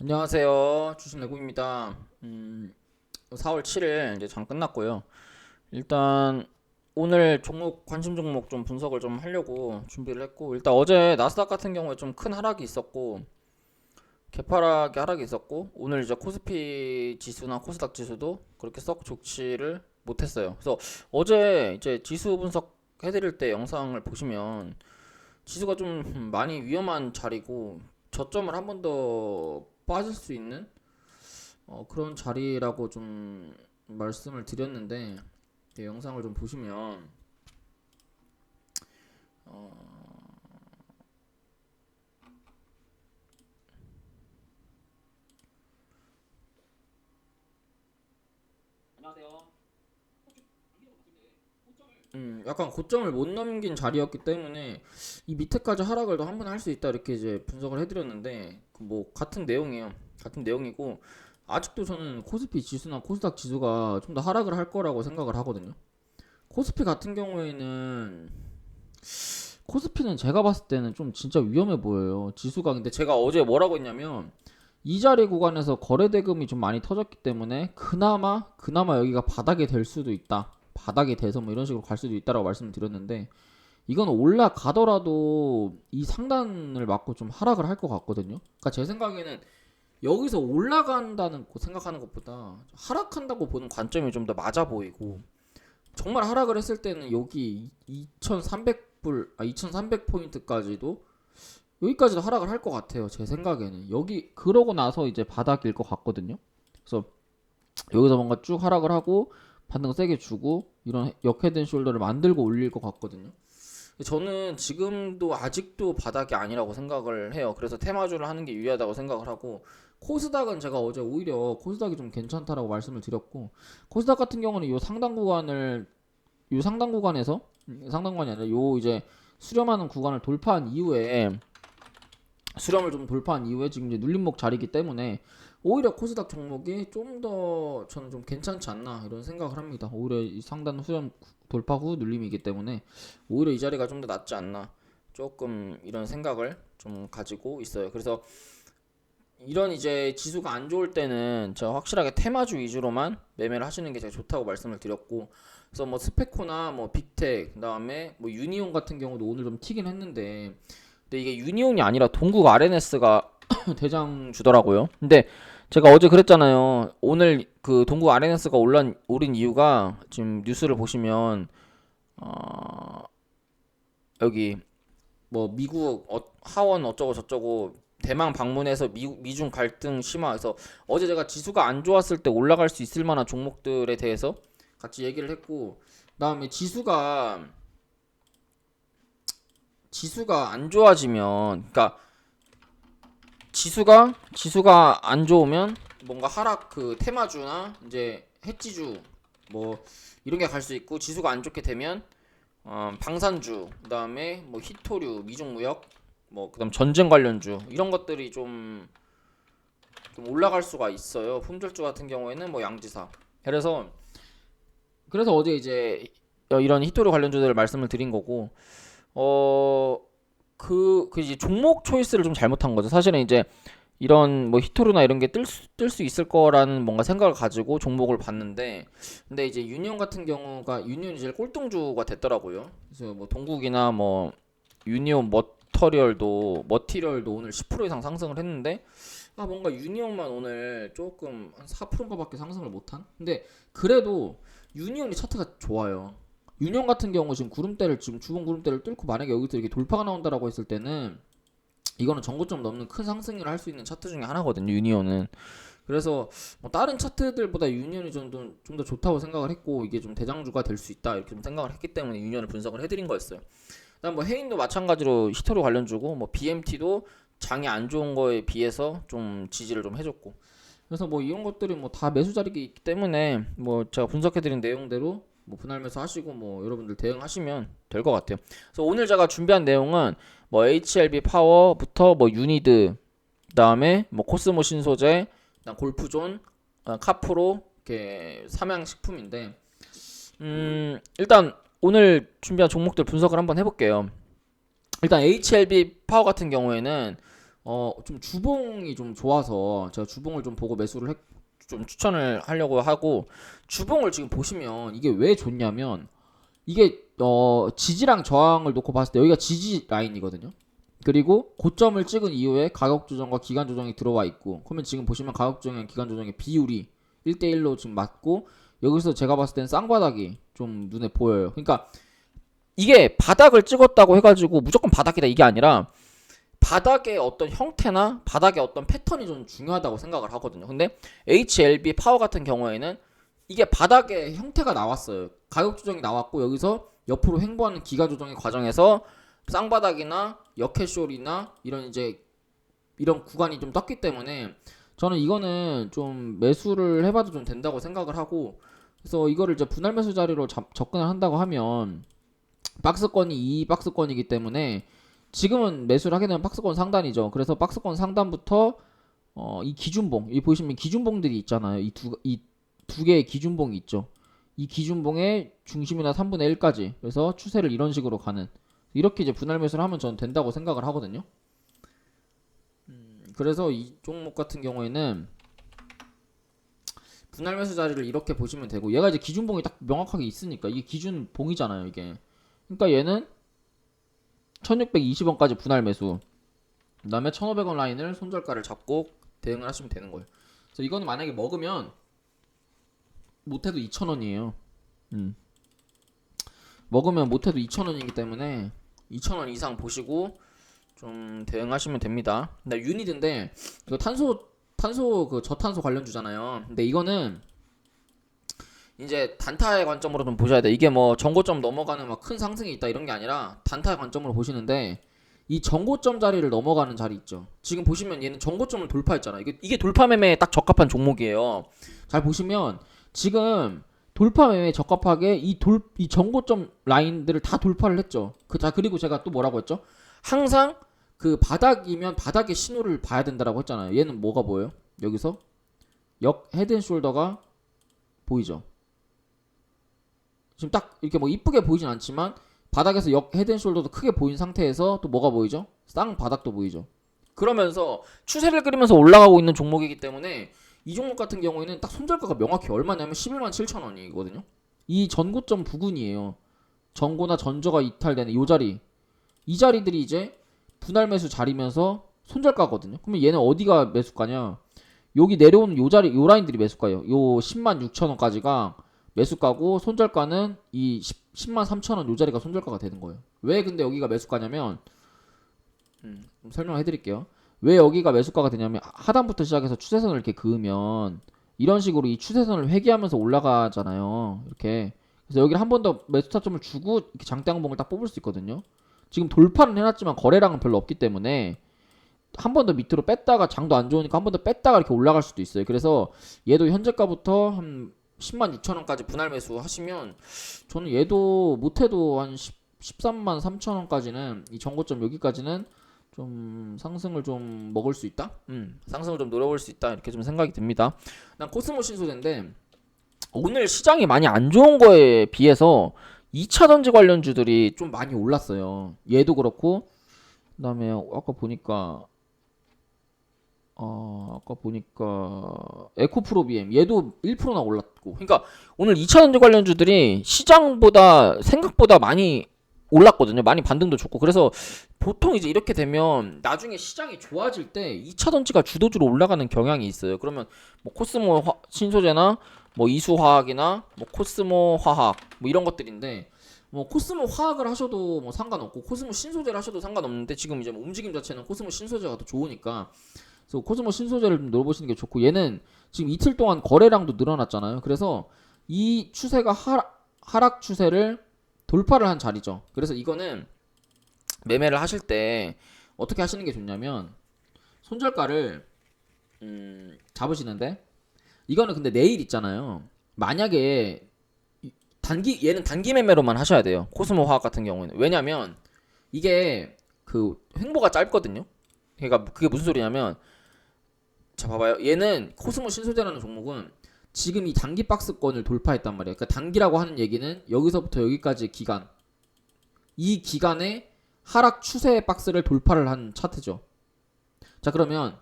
안녕하세요. 주식 내국입니다. 음, 4월 7일 이제 장 끝났고요. 일단 오늘 종목 관심 종목 좀 분석을 좀 하려고 준비를 했고 일단 어제 나스닥 같은 경우에 좀 큰 하락이 있었고 개파락의 하락이 있었고 오늘 이제 코스피 지수나 코스닥 지수도 그렇게 썩 좋지를 못했어요. 그래서 어제 이제 지수 분석 해드릴 때 영상을 보시면 지수가 좀 많이 위험한 자리고 저점을 한 번 더 빠질 수 있는 어, 그런 자리라고 좀 말씀을 드렸는데 이 영상을 좀 보시면 어, 음, 약간 고점을 못 넘긴 자리였기 때문에 이 밑에까지 하락을 더 한 번 할 수 있다 이렇게 이제 분석을 해드렸는데 그뭐 같은 내용이에요. 같은 내용이고 아직도 저는 코스피 지수나 코스닥 지수가 좀 더 하락을 할 거라고 생각을 하거든요. 코스피 같은 경우에는 코스피는 제가 봤을 때는 좀 진짜 위험해 보여요. 지수가 근데 제가 어제 뭐라고 했냐면 이 자리 구간에서 거래 대금이 좀 많이 터졌기 때문에 그나마 그나마 여기가 바닥이 될 수도 있다. 바닥이 돼서 뭐 이런 식으로 갈 수도 있다라고 말씀을 드렸는데 이건 올라가더라도 이 상단을 맞고 좀 하락을 할 것 같거든요. 그러니까 제 생각에는 여기서 올라간다는 거 생각하는 것보다 하락한다고 보는 관점이 좀 더 맞아 보이고 정말 하락을 했을 때는 여기 2,300불 아 2,300 포인트까지도 여기까지도 하락을 할 것 같아요. 제 생각에는 여기 그러고 나서 이제 바닥일 것 같거든요. 그래서 여기서 뭔가 쭉 하락을 하고 반등 세게 주고 이런 역헤드 숄더를 만들고 올릴 것 같거든요. 저는 지금도 아직도 바닥이 아니라고 생각을 해요. 그래서 테마주를 하는 게 유리하다고 생각을 하고 코스닥은 제가 어제 오히려 코스닥이 좀 괜찮다라고 말씀을 드렸고 코스닥 같은 경우는 이 상당 구간을 이 상당 구간에서 음, 상당 구간이 아니라 요 이제 수렴하는 구간을 돌파한 이후에 수렴을 좀 돌파한 이후에 지금 이제 눌림목 자리이기 때문에 오히려 코스닥 종목이 좀 더 저는 좀 괜찮지 않나 이런 생각을 합니다. 오히려 이 상단 수렴 돌파 후 눌림이기 때문에 오히려 이 자리가 좀 더 낫지 않나 조금 이런 생각을 좀 가지고 있어요. 그래서 이런 이제 지수가 안 좋을 때는 제가 확실하게 테마주 위주로만 매매를 하시는 게 제가 좋다고 말씀을 드렸고 그래서 뭐 스페코나 뭐 빅텍 그다음에 뭐 유니온 같은 경우도 오늘 좀 튀긴 했는데 근데 이게 유니온이 아니라 동국 RNS가 대장 주더라고요. 근데 제가 어제 그랬잖아요. 오늘 그 동국 RNS가 올란 오른 이유가 지금 뉴스를 보시면 어 여기 뭐 미국 어, 하원 어쩌고 저쩌고 대만 방문해서 미, 미중 갈등 심화해서 어제 제가 지수가 안 좋았을 때 올라갈 수 있을 만한 종목들에 대해서 같이 얘기를 했고 그다음에 지수가 지수가 안 좋아지면 그러니까 지수가 지수가 안 좋으면 뭔가 하락 그 테마주나 이제 해지주 뭐 이런 게 갈 수 있고 지수가 안 좋게 되면 어, 방산주 그다음에 뭐 히토류 미중 무역 뭐 그다음 전쟁 관련주 이런 것들이 좀, 좀 올라갈 수가 있어요. 품절주 같은 경우에는 뭐 양지사. 그래서 그래서 어제 이제 이런 히토류 관련주들을 말씀을 드린 거고 어 그, 그 이제 종목 초이스를 좀 잘못한 거죠. 사실은 이제 이런 뭐 히토르나 이런 게 뜰 수, 뜰 수 있을 거라는 뭔가 생각을 가지고 종목을 봤는데 근데 이제 유니온 같은 경우가 유니온이 제일 꼴등주가 됐더라고요. 그래서 뭐 동국이나 뭐 유니온 머터리얼도 머티리얼도 오늘 10% 이상 상승을 했는데 아 뭔가 유니온만 오늘 조금 한 4%인가밖에 상승을 못한? 근데 그래도 유니온이 차트가 좋아요. 유니온 같은 경우 지금 구름대를 지금 주봉 구름대를 뚫고 만약에 여기서 이렇게 돌파가 나온다라고 했을 때는 이거는 전고점 넘는 큰 상승을 할 수 있는 차트 중에 하나거든요. 유니온은. 그래서 뭐 다른 차트들보다 유니온이 좀더 좋다고 생각을 했고 이게 좀 대장주가 될 수 있다 이렇게 좀 생각을 했기 때문에 유니온을 분석을 해드린 거였어요. 그다음 뭐 해인도 마찬가지로 히토로 관련주고 뭐 BMT도 장이 안 좋은 거에 비해서 좀 지지를 좀 해줬고 그래서 뭐 이런 것들이 뭐 다 매수 자리기 때문에 뭐 제가 분석해드린 내용대로 뭐 분할 매수 하시고 뭐 여러분들 대응하시면 될 것 같아요. 그래서 오늘 제가 준비한 내용은 뭐 HLB 파워부터 뭐 유니드 그다음에 뭐 코스모 신소재, 그다음 골프존, 어, 카프로 이렇게 삼양 식품인데 음 일단 오늘 준비한 종목들 분석을 한번 해볼게요. 일단 HLB 파워 같은 경우에는 어 좀 주봉이 좀 좋아서 제가 주봉을 좀 보고 매수를 했, 좀 추천을 하려고 하고 주봉을 지금 보시면 이게 왜 좋냐면 이게 어 지지랑 저항을 놓고 봤을 때 여기가 지지 라인이거든요. 그리고 고점을 찍은 이후에 가격 조정과 기간 조정이 들어와 있고 그러면 지금 보시면 가격 조정과 기간 조정의 비율이 1대1로 지금 맞고 여기서 제가 봤을 땐 쌍바닥이 좀 눈에 보여요. 그러니까 이게 바닥을 찍었다고 해가지고 무조건 바닥이다 이게 아니라 바닥의 어떤 형태나 바닥의 어떤 패턴이 좀 중요하다고 생각을 하거든요. 근데 HLB 파워 같은 경우에는 이게 바닥의 형태가 나왔어요. 가격 조정이 나왔고 여기서 옆으로 횡보하는 기가 조정의 과정에서 쌍바닥이나 역해쇼리나 이런 이제 이런 구간이 좀 떴기 때문에 저는 이거는 좀 매수를 해봐도 좀 된다고 생각을 하고 그래서 이거를 이제 분할 매수 자리로 잡- 접근을 한다고 하면 박스권이 이 박스권이기 때문에 지금은 매수를 하게 되면 박스권 상단이죠. 그래서 박스권 상단부터 어, 이 기준봉, 이 보시면 기준봉들이 있잖아요. 이 두 이 두 개의 기준봉이 있죠. 이 기준봉의 중심이나 3분의 1까지. 그래서 추세를 이런 식으로 가는 이렇게 이제 분할 매수를 하면 저는 된다고 생각을 하거든요. 음, 그래서 이 종목 같은 경우에는 분할 매수 자리를 이렇게 보시면 되고 얘가 이제 기준봉이 딱 명확하게 있으니까 이게 기준봉이잖아요, 이게. 그러니까 얘는 1620원까지 분할 매수. 그다음에 1500원 라인을 손절가를 잡고 대응을 하시면 되는 거예요. 그래서 이거는 만약에 먹으면 못해도 2,000원이에요. 음. 먹으면 못해도 2,000원이기 때문에 2,000원 이상 보시고 좀 대응하시면 됩니다. 근데 유니드인데 이거 탄소 탄소 그 저탄소 관련주잖아요. 근데 이거는 이제 단타의 관점으로 좀 보셔야 돼. 이게 뭐 전고점 넘어가는 막 큰 상승이 있다 이런 게 아니라 단타의 관점으로 보시는데 이 전고점 자리를 넘어가는 자리 있죠. 지금 보시면 얘는 전고점을 돌파했잖아. 이게 이게 돌파 매매에 딱 적합한 종목이에요. 잘 보시면 지금 돌파 매매에 적합하게 이 돌 이 전고점 라인들을 다 돌파를 했죠. 그 자 그리고 제가 또 뭐라고 했죠? 항상 그 바닥이면 바닥의 신호를 봐야 된다라고 했잖아요. 얘는 뭐가 보여요? 여기서 역 헤드앤숄더가 보이죠. 지금 딱 이렇게 뭐 이쁘게 보이진 않지만 바닥에서 역 헤드앤숄더도 크게 보인 상태에서 또 뭐가 보이죠? 쌍 바닥도 보이죠. 그러면서 추세를 그리면서 올라가고 있는 종목이기 때문에 이 종목 같은 경우에는 딱 손절가가 명확히 얼마냐면 11만 7천 원이거든요. 이 전고점 부근이에요. 전고나 전저가 이탈되는 이 자리. 이 자리들이 이제 분할 매수 자리면서 손절가거든요. 그러면 얘는 어디가 매수가냐? 여기 내려오는 요 자리 요 라인들이 매수가예요. 요 10만 6천 원까지가 매수가고 손절가는 이 10, 10 만 3천 원 요 자리가 손절가가 되는 거예요. 왜 근데 여기가 매수가냐면 음, 좀 설명해 드릴게요. 왜 여기가 매수가가 되냐면 하단부터 시작해서 추세선을 이렇게 그으면 이런 식으로 이 추세선을 회귀하면서 올라가잖아요. 이렇게. 그래서 여기를 한 번 더 매수 타점을 주고 장대항봉을 딱 뽑을 수 있거든요. 지금 돌파는 해놨지만 거래량은 별로 없기 때문에 한 번 더 밑으로 뺐다가 장도 안 좋으니까 한 번 더 뺐다가 이렇게 올라갈 수도 있어요. 그래서 얘도 현재가부터 한 10만 2천 원까지 분할 매수 하시면 저는 얘도 못해도 한 10, 13만 3천 원까지는 이 정고점 여기까지는 좀 상승을 좀 먹을 수 있다. 음, 상승을 좀 노려볼 수 있다. 이렇게 좀 생각이 듭니다. 난 코스모 신소재인데 오늘 시장이 많이 안 좋은 거에 비해서 2차 전지 관련주들이 좀 많이 올랐어요. 얘도 그렇고 그다음에 아까 보니까 어, 아까 보니까 에코프로비엠 얘도 1%나 올랐고 그러니까 오늘 2차 전지 관련주들이 시장보다 생각보다 많이 올랐거든요. 많이 반등도 좋고 그래서 보통 이제 이렇게 되면 나중에 시장이 좋아질 때 2차 전지가 주도주로 올라가는 경향이 있어요. 그러면 뭐 코스모 화- 신소재나 뭐 이수화학이나 뭐 코스모 화학 뭐 이런 것들인데 뭐 코스모 화학을 하셔도 뭐 상관없고 코스모 신소재를 하셔도 상관없는데 지금 이제 뭐 움직임 자체는 코스모 신소재가 더 좋으니까 그래서 코스모 신소재를 좀 넣어보시는 게 좋고 얘는 지금 이틀 동안 거래량도 늘어났잖아요. 그래서 이 추세가 하락, 하락 추세를 돌파를 한 자리죠. 그래서 이거는 매매를 하실 때 어떻게 하시는 게 좋냐면 손절가를 음, 잡으시는데 이거는 근데 내일 있잖아요. 만약에 이- 단기 얘는 단기 매매로만 하셔야 돼요. 코스모 화학 같은 경우에는 왜냐면 이게 그 횡보가 짧거든요. 그러니까 그게 무슨 소리냐면 자 봐봐요. 얘는 코스모 신소재라는 종목은 지금 이 단기 박스권을 돌파했단 말이에요. 그러니까 단기라고 하는 얘기는 여기서부터 여기까지 기간 이 기간에 하락 추세 박스를 돌파를 한 차트죠. 자 그러면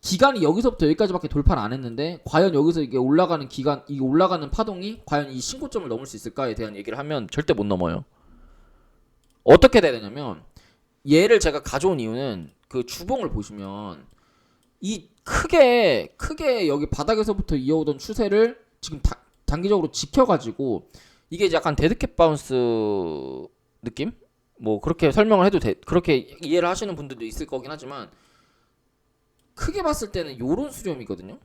기간이 여기서부터 여기까지밖에 돌파를 안 했는데 과연 여기서 이게 올라가는 기간 이 올라가는 파동이 과연 이 신고점을 넘을 수 있을까에 대한 얘기를 하면 절대 못 넘어요. 어떻게 돼야 되냐면 얘를 제가 가져온 이유는 그 주봉을 보시면 이 크게 크게 여기 바닥에서부터 이어오던 추세를 지금 다, 단기적으로 지켜가지고 이게 약간 데드캣 바운스 느낌? 뭐 그렇게 설명을 해도 돼 그렇게 이해를 하시는 분들도 있을 거긴 하지만 크게 봤을 때는 요런 수렴이거든요.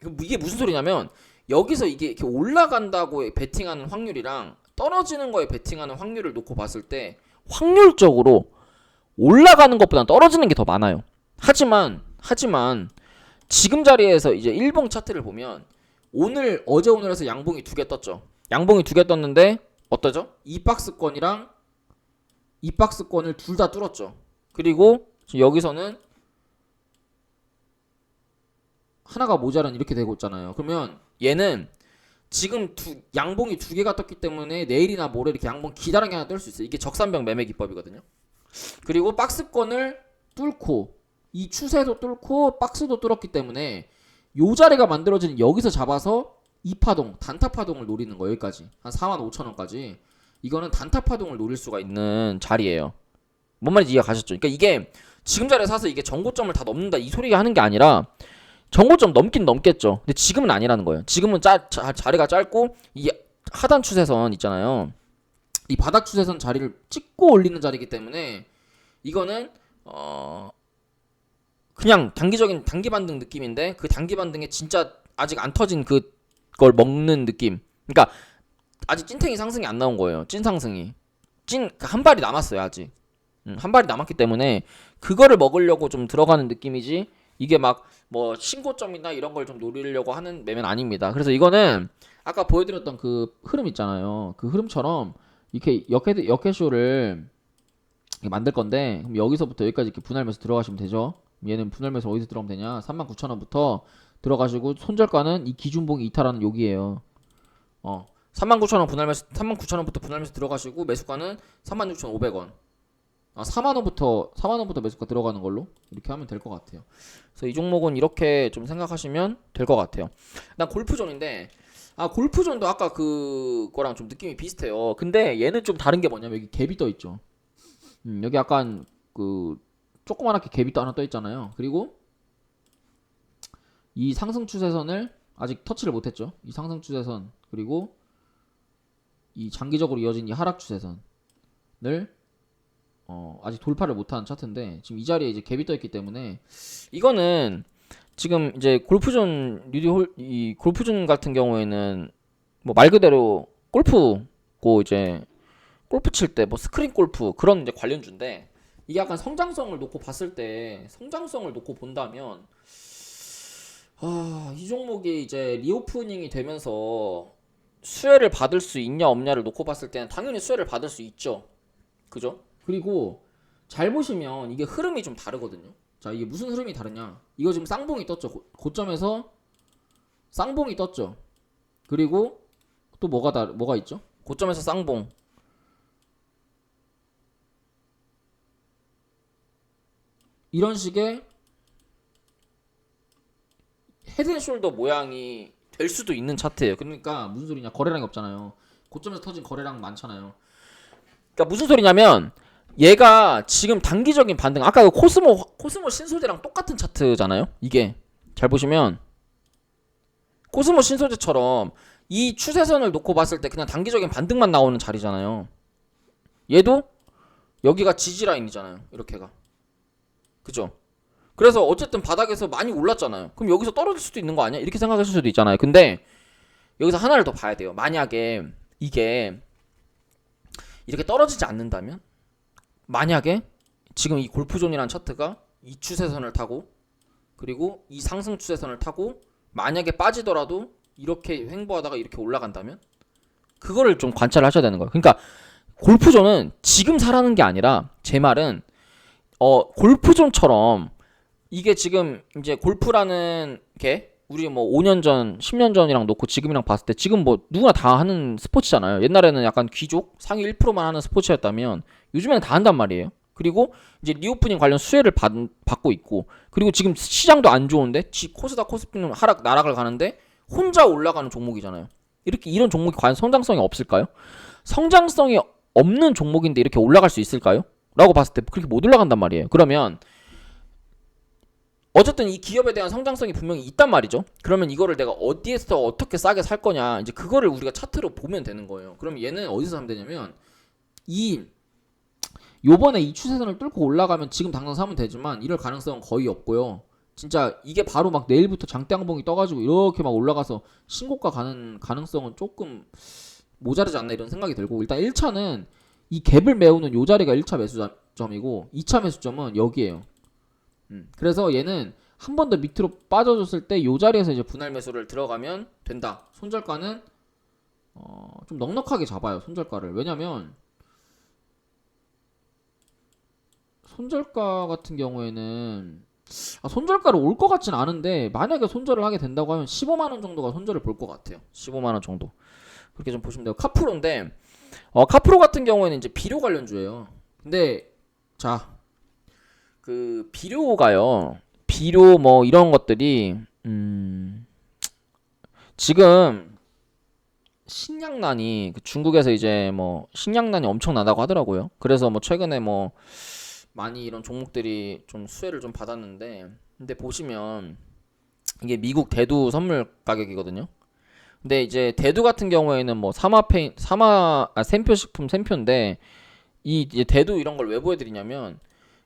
그럼 이게 무슨 소리냐면 여기서 이게 이렇게 올라간다고 베팅하는 확률이랑 떨어지는 거에 베팅하는 확률을 놓고 봤을 때 확률적으로 올라가는 것보다 떨어지는 게 더 많아요. 하지만 하지만 지금 자리에서 이제 일봉 차트를 보면 오늘 어제 오늘에서 양봉이 두 개 떴죠. 양봉이 두 개 떴는데 어떠죠? 이 박스권이랑 이 박스권을 둘 다 뚫었죠. 그리고 여기서는 하나가 모자란 이렇게 되고 있잖아요. 그러면 얘는 지금 두, 양봉이 두 개가 떴기 때문에 내일이나 모레 이렇게 양봉 기다랗게 하나 뜰 수 있어요. 이게 적산병 매매 기법이거든요. 그리고 박스권을 뚫고 이 추세도 뚫고 박스도 뚫었기 때문에 요 자리가 만들어지는 여기서 잡아서 이 파동 단타 파동을 노리는 거예요. 여기까지 한 4만 5천 원까지 이거는 단타 파동을 노릴 수가 있는 자리예요. 뭔 말인지 이해 가셨죠? 그러니까 이게 지금 자리에 사서 이게 정고점을 다 넘는다 이 소리가 하는 게 아니라 정고점 넘긴 넘겠죠. 근데 지금은 아니라는 거예요. 지금은 짜, 자, 자리가 짧고 이 하단 추세선 있잖아요. 이 바닥 추세선 자리를 찍고 올리는 자리이기 때문에 이거는 어 그냥 단기적인 단기 반등 느낌인데 그 단기 반등에 진짜 아직 안 터진 그걸 먹는 느낌. 그러니까 아직 찐탱이 상승이 안 나온 거예요. 찐 상승이 찐 한 발이 남았어요 아직. 음, 한 발이 남았기 때문에 그거를 먹으려고 좀 들어가는 느낌이지 이게 막 뭐 신고점이나 이런 걸 좀 노리려고 하는 매매는 아닙니다. 그래서 이거는 아까 보여드렸던 그 흐름 있잖아요. 그 흐름처럼 이렇게 역헤쇼를 이렇게 만들 건데 그럼 여기서부터 여기까지 이렇게 분할매수 들어가시면 되죠. 얘는 분할매수 어디서 들어가면 되냐? 39,000원부터 들어가시고 손절가는 이 기준봉이 이탈하는 여기에요. 어. 39,000원 분할매수 39,000원부터 분할매수 들어가시고 매수가는 36,500원. 아, 4만 원부터 4만 원부터 매수가 들어가는 걸로 이렇게 하면 될 것 같아요. 그래서 이 종목은 이렇게 좀 생각하시면 될 것 같아요. 난 골프존인데 아 골프존도 아까 그거랑 좀 느낌이 비슷해요. 근데 얘는 좀 다른 게 뭐냐면 여기 갭이 떠 있죠. 음, 여기 약간 그 조그만하게 갭이 또 하나 떠 있잖아요. 그리고 이 상승 추세선을 아직 터치를 못했죠. 이 상승 추세선 그리고 이 장기적으로 이어진 이 하락 추세선을 어, 아직 돌파를 못한 차트인데 지금 이 자리에 이제 갭이 떠 있기 때문에 이거는 지금 이제 골프존 뉴디홀 이 골프존 같은 경우에는 뭐 말 그대로 골프고 이제 골프 칠 때 뭐 스크린 골프 그런 이제 관련주인데 이게 약간 성장성을 놓고 봤을 때 성장성을 놓고 본다면 아, 이 종목이 이제 리오프닝이 되면서 수혜를 받을 수 있냐 없냐를 놓고 봤을 때는 당연히 수혜를 받을 수 있죠. 그죠? 그리고 잘 보시면 이게 흐름이 좀 다르거든요. 자, 이게 무슨 흐름이 다르냐? 이거 지금 쌍봉이 떴죠. 고, 고점에서 쌍봉이 떴죠. 그리고 또 뭐가 다 뭐가 있죠? 고점에서 쌍봉. 이런 식의 헤드앤숄더 모양이 될 수도 있는 차트예요. 그러니까 무슨 소리냐? 거래량이 없잖아요. 고점에서 터진 거래량 많잖아요. 그러니까 무슨 소리냐면 얘가 지금 단기적인 반등 아까 그 코스모 코스모 신소재랑 똑같은 차트잖아요. 이게 잘 보시면 코스모 신소재처럼 이 추세선을 놓고 봤을 때 그냥 단기적인 반등만 나오는 자리잖아요. 얘도 여기가 지지 라인이잖아요. 이렇게가 그죠? 그래서 어쨌든 바닥에서 많이 올랐잖아요. 그럼 여기서 떨어질 수도 있는 거 아니야? 이렇게 생각하실 수도 있잖아요. 근데 여기서 하나를 더 봐야 돼요. 만약에 이게 이렇게 떨어지지 않는다면 만약에 지금 이 골프존이라는 차트가 이 추세선을 타고 그리고 이 상승 추세선을 타고 만약에 빠지더라도 이렇게 횡보하다가 이렇게 올라간다면 그거를 좀 관찰을 하셔야 되는 거예요. 그러니까 골프존은 지금 사라는 게 아니라 제 말은 어 골프존처럼 이게 지금 이제 골프라는 게 우리 뭐 5년 전, 10년 전이랑 놓고 지금이랑 봤을 때 지금 뭐 누구나 다 하는 스포츠잖아요. 옛날에는 약간 귀족 상위 1%만 하는 스포츠였다면 요즘에는 다 한단 말이에요. 그리고 이제 리오프닝 관련 수혜를 받, 받고 있고 그리고 지금 시장도 안 좋은데 지 코스닥 코스피는 하락 나락을 가는데 혼자 올라가는 종목이잖아요. 이렇게 이런 종목이 과연 성장성이 없을까요? 성장성이 없는 종목인데 이렇게 올라갈 수 있을까요? 라고 봤을 때 그렇게 못 올라간단 말이에요. 그러면 어쨌든 이 기업에 대한 성장성이 분명히 있단 말이죠. 그러면 이거를 내가 어디에서 어떻게 싸게 살 거냐 이제 그거를 우리가 차트로 보면 되는 거예요. 그럼 얘는 어디서 사면 되냐면 이 요번에 이 추세선을 뚫고 올라가면 지금 당장 사면 되지만 이럴 가능성은 거의 없고요. 진짜 이게 바로 막 내일부터 장대항봉이 떠가지고 이렇게 막 올라가서 신고가 가는 가능성은 조금 모자르지 않나 이런 생각이 들고 일단 1차는 이 갭을 메우는 요 자리가 1차 매수점이고 2차 매수점은 여기에요. 음, 그래서 얘는 한 번 더 밑으로 빠져줬을 때 요 자리에서 이제 분할 매수를 들어가면 된다. 손절가는 어, 좀 넉넉하게 잡아요. 손절가를. 왜냐면 손절가 같은 경우에는 아, 손절가로 올것 같진 않은데 만약에 손절을 하게 된다고 하면 15만 원 정도가 손절을 볼 것 같아요. 15만 원 정도. 그렇게 좀 보시면 돼요. 카프로인데 어, 카프로 같은 경우에는 이제 비료 관련주예요. 근데 자, 그 비료가요. 비료 뭐 이런 것들이 음, 지금 식량난이 그 중국에서 이제 뭐 식량난이 엄청나다고 하더라고요. 그래서 뭐 최근에 뭐 많이 이런 종목들이 좀 수혜를 좀 받았는데 근데 보시면 이게 미국 대두 선물 가격이거든요. 근데 이제 대두 같은 경우에는 뭐 사마페인 사마 아 샘표 식품 샘표인데 이 이제 대두 이런 걸 왜 보여드리냐면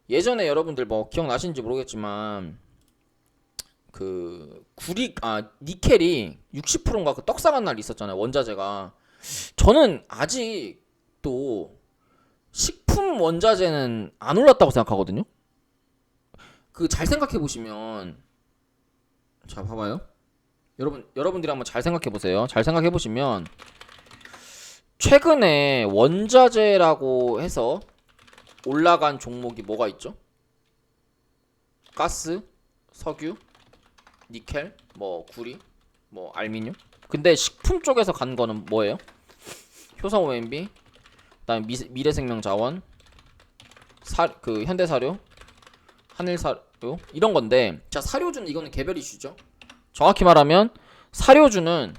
예전에 여러분들 뭐 기억나시는지 모르겠지만 그 구리 아 니켈이 60%인가 그 떡상한 날 있었잖아요 원자재가 저는 아직도 식품 원자재는 안 올랐다고 생각하거든요. 그 잘 생각해 보시면 자 봐봐요. 여러분 여러분들이 한번 잘 생각해 보세요. 잘 생각해 보시면 최근에 원자재라고 해서 올라간 종목이 뭐가 있죠? 가스, 석유, 니켈, 뭐 구리, 뭐 알미늄. 근데 식품 쪽에서 간 거는 뭐예요? 효성 OMB, 그다음에 미, 미래생명자원, 사, 그 현대사료, 한일사료 이런 건데 자 사료주는 이거는 개별 이슈죠. 정확히 말하면 사료주는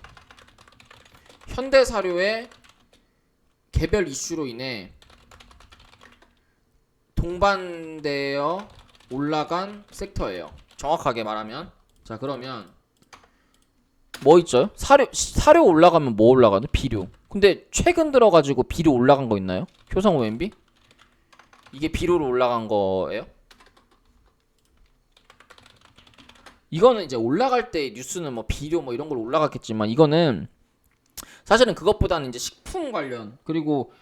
현대 사료의 개별 이슈로 인해 동반되어 올라간 섹터예요. 정확하게 말하면 자 그러면 뭐 있죠? 사료 사료 올라가면 뭐 올라가는? 비료. 근데 최근 들어가지고 비료 올라간 거 있나요? 효성 OMB? 이게 비료로 올라간 거예요? 이거는 이제 올라갈 때 뉴스는 뭐 비료 뭐 이런 걸 올라갔겠지만 이거는 사실은 그것보다는 이제 식품 관련 그리고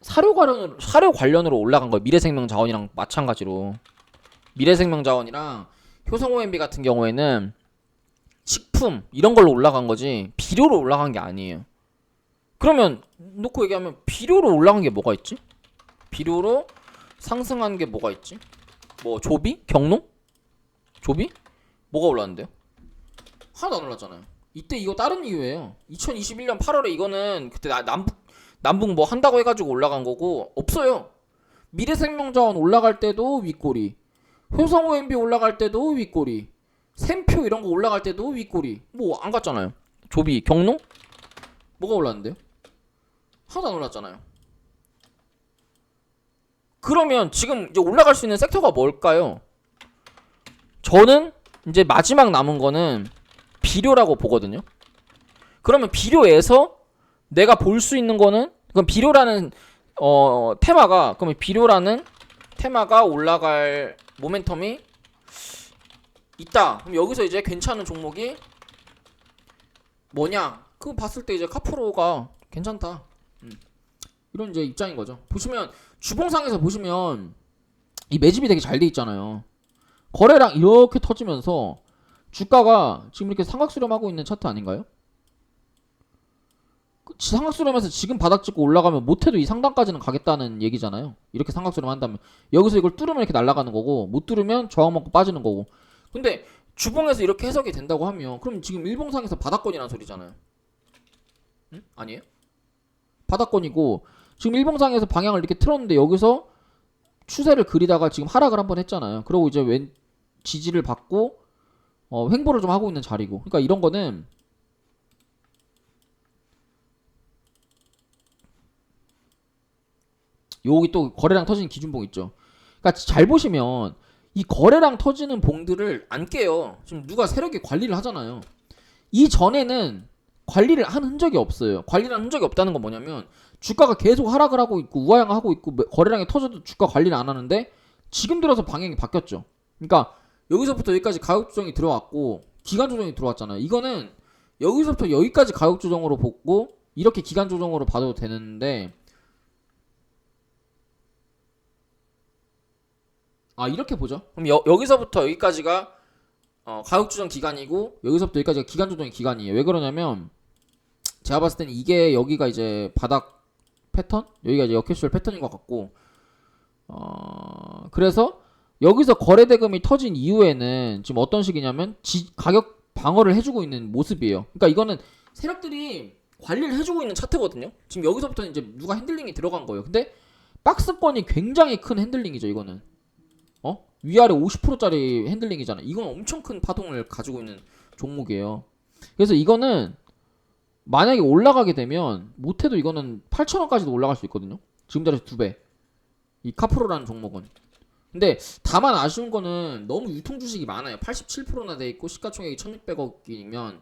사료 관련으로 사료 관련으로 올라간 거예요. 미래생명 자원이랑 마찬가지로 미래생명 자원이랑 효성 OMB 같은 경우에는 식품 이런 걸로 올라간 거지 비료로 올라간 게 아니에요. 그러면 놓고 얘기하면 비료로 올라간 게 뭐가 있지? 비료로 상승한 게 뭐가 있지? 뭐 조비? 경농? 조비? 뭐가 올랐는데요? 하나도 안 올랐잖아요. 이때 이거 다른 이유예요. 2021년 8월에 이거는 그때 나- 남북 남북 뭐 한다고 해가지고 올라간 거고 없어요. 미래생명자원 올라갈 때도 윗꼬리, 효성 OMB 올라갈 때도 윗꼬리, 샘표 이런 거 올라갈 때도 윗꼬리. 뭐 안 갔잖아요. 조비, 경농? 뭐가 올랐는데요? 하나도 안 올랐잖아요. 그러면 지금 이제 올라갈 수 있는 섹터가 뭘까요? 저는 이제 마지막 남은 거는 비료라고 보거든요. 그러면 비료에서 내가 볼 수 있는 거는 그럼 비료라는 어 테마가 그러면 비료라는 테마가 올라갈 모멘텀이 있다. 그럼 여기서 이제 괜찮은 종목이 뭐냐? 그거 봤을 때 이제 카프로가 괜찮다. 음. 이런 이제 입장인 거죠. 보시면 주봉상에서 보시면 이 매집이 되게 잘 돼 있잖아요. 거래량 이렇게 터지면서 주가가 지금 이렇게 삼각수렴하고 있는 차트 아닌가요? 그 삼각수렴해서 지금 바닥 찍고 올라가면 못해도 이 상단까지는 가겠다는 얘기잖아요. 이렇게 삼각수렴 한다면 여기서 이걸 뚫으면 이렇게 날아가는 거고 못 뚫으면 저항 먹고 빠지는 거고. 근데 주봉에서 이렇게 해석이 된다고 하면 그럼 지금 일봉상에서 바닥권이라는 소리잖아요. 응? 아니에요? 바닥권이고 지금 일봉상에서 방향을 이렇게 틀었는데 여기서 추세를 그리다가 지금 하락을 한번 했잖아요. 그러고 이제 왼 지지를 받고 어, 횡보를 좀 하고 있는 자리고. 그러니까 이런 거는 여기 또 거래량 터지는 기준봉 있죠. 그러니까 잘 보시면 이 거래량 터지는 봉들을 안 깨요. 지금 누가 세력이 관리를 하잖아요. 이 전에는 관리를 한 흔적이 없어요. 관리를 한 흔적이 없다는 건 뭐냐면 주가가 계속 하락을 하고 있고 우하향하고 있고 매- 거래량이 터져도 주가 관리를 안 하는데 지금 들어서 방향이 바뀌었죠. 그러니까 여기서부터 여기까지 가격 조정이 들어왔고 기간 조정이 들어왔잖아요. 이거는 여기서부터 여기까지 가격 조정으로 보고 이렇게 기간 조정으로 봐도 되는데 아 이렇게 보죠. 그럼 여, 여기서부터 여기까지가 어, 가격 조정 기간이고 여기서부터 여기까지가 기간 조정의 기간이에요. 왜 그러냐면 제가 봤을 때는 이게 여기가 이제 바닥 패턴 여기가 이제 역캐슈얼 패턴인 것 같고 어 그래서 여기서 거래 대금이 터진 이후에는 지금 어떤 식이냐면 지, 가격 방어를 해주고 있는 모습이에요. 그러니까 이거는 세력들이 관리를 해주고 있는 차트거든요. 지금 여기서부터는 이제 누가 핸들링이 들어간 거예요. 근데 박스권이 굉장히 큰 핸들링이죠. 이거는 어 위아래 50%짜리 핸들링이잖아. 이건 엄청 큰 파동을 가지고 있는 종목이에요. 그래서 이거는 만약에 올라가게 되면 못해도 이거는 8,000원까지도 올라갈 수 있거든요. 지금 자리에서 두 배. 이 카프로라는 종목은. 근데 다만 아쉬운 거는 너무 유통 주식이 많아요. 87%나 돼 있고 시가총액이 1,600억이면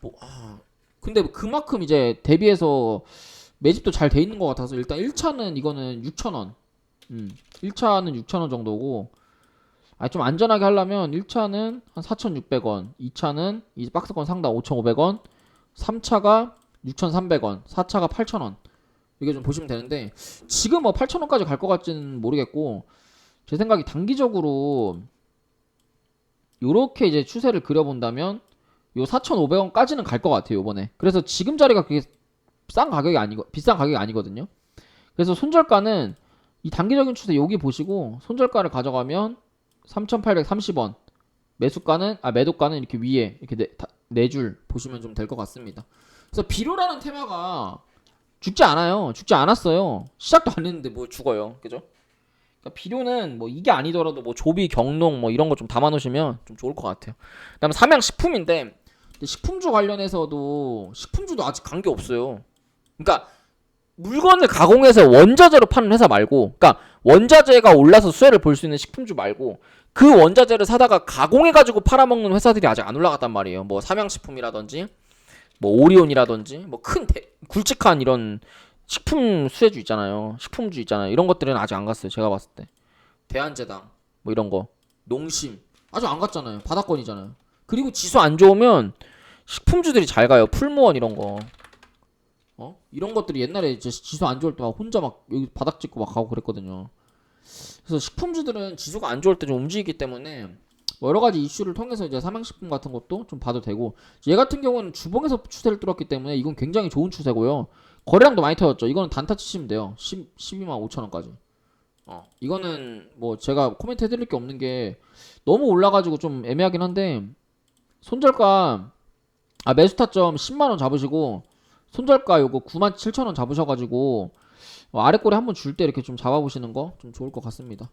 뭐 아. 근데 그만큼 이제 대비해서 매집도 잘 돼 있는 것 같아서 일단 1차는 이거는 6,000원. 음. 1차는 6,000원 정도고 아, 좀 안전하게 하려면 1차는 한 4,600원, 2차는 이 박스권 상당 5,500원, 3차가 6,300원, 4차가 8,000원. 이게 좀 보시면 되는데 지금 뭐 8,000원까지 갈 것 같지는 모르겠고 제 생각이 단기적으로 요렇게 이제 추세를 그려본다면 요 4,500원까지는 갈 것 같아요, 이번에. 그래서 지금 자리가 그게 싼 가격이 아니고 비싼 가격이 아니거든요. 그래서 손절가는 이 단기적인 추세 여기 보시고 손절가를 가져가면 3,830원. 매수가는 아 매도가는 이렇게 위에 이렇게 네 줄 보시면 좀 될 것 같습니다. 그래서 비료라는 테마가 죽지 않아요. 죽지 않았어요. 시작도 안 했는데 뭐 죽어요. 그죠? 그러니까 비료는 뭐 이게 아니더라도 뭐 조비, 경농 뭐 이런 거 좀 담아 놓으시면 좀 좋을 것 같아요. 그다음에 삼양 식품인데 식품주 관련해서도 식품주도 아직 관계 없어요. 그러니까 물건을 가공해서 원자재로 파는 회사 말고, 그러니까 원자재가 올라서 수혜를 볼 수 있는 식품주 말고 그 원자재를 사다가 가공해가지고 팔아먹는 회사들이 아직 안 올라갔단 말이에요. 뭐 삼양식품이라든지, 뭐 오리온이라든지, 뭐 큰 굵직한 이런 식품 수혜주 있잖아요. 식품주 있잖아요. 이런 것들은 아직 안 갔어요. 제가 봤을 때. 대한제당, 뭐 이런 거, 농심 아직 안 갔잖아요. 바닥권이잖아요. 그리고 지수 안 좋으면 식품주들이 잘 가요. 풀무원 이런 거. 어? 이런 것들이 옛날에 지수 안 좋을 때 막 혼자 막 여기 바닥 찍고 막 가고 그랬거든요. 그래서 식품주들은 지수가 안 좋을 때 좀 움직이기 때문에 뭐 여러 가지 이슈를 통해서 이제 삼양식품 같은 것도 좀 봐도 되고 얘 같은 경우는 주봉에서 추세를 뚫었기 때문에 이건 굉장히 좋은 추세고요. 거래량도 많이 터졌죠. 이거는 단타 치시면 돼요. 10, 12만 5천 원까지. 어, 이거는 뭐 제가 코멘트 해드릴 게 없는 게 너무 올라가지고 좀 애매하긴 한데 손절가 아 매수 타점 10만 원 잡으시고 손절가 요거 9만 7천 원 잡으셔가지고 어, 아래 꼬리 한번 줄 때 이렇게 좀 잡아보시는 거 좀 좋을 것 같습니다.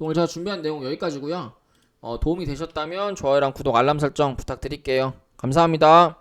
오늘 제가 준비한 내용 여기까지고요. 어, 도움이 되셨다면 좋아요랑 구독 알람 설정 부탁드릴게요. 감사합니다.